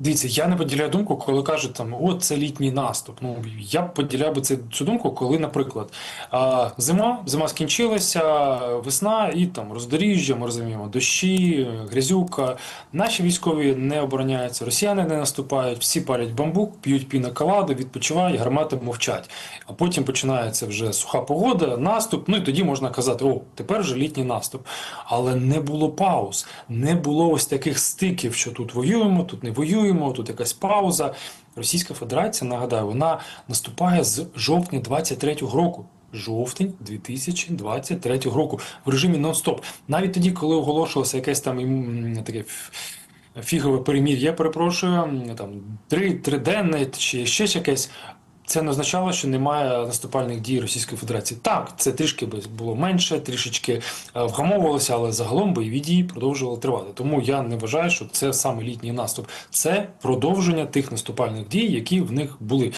Дивіться, я не поділяю думку, коли кажуть там, о, це літній наступ. Ну я б поділяв би цю думку, коли, наприклад, зима, зима скінчилася, весна і там роздоріжжя, ми розуміємо, дощі, грязюка. Наші військові не обороняються, росіяни не наступають, всі палять бамбук, п'ють пінаколаду, відпочивають, гармати мовчать. А потім починається вже суха погода, наступ. Ну і тоді можна казати, о, тепер вже літній наступ. Але не було пауз, не було ось таких стиків, що тут воюємо, тут не воюємо, тут якась пауза. Російська Федерація, нагадаю, вона наступає з жовтня 23-го року. Жовтень 2023 року в режимі нон-стоп. Навіть тоді, коли оголошувалося якесь там таке фігове перемір'я, перепрошую, там три триденне чи ще якесь. Це не означало, що немає наступальних дій Російської Федерації. Так, це трішки було менше, трішечки е, вгамовувалося, але загалом бойові дії продовжували тривати. Тому я не вважаю, що це саме літній наступ. Це продовження тих наступальних дій, які в них були.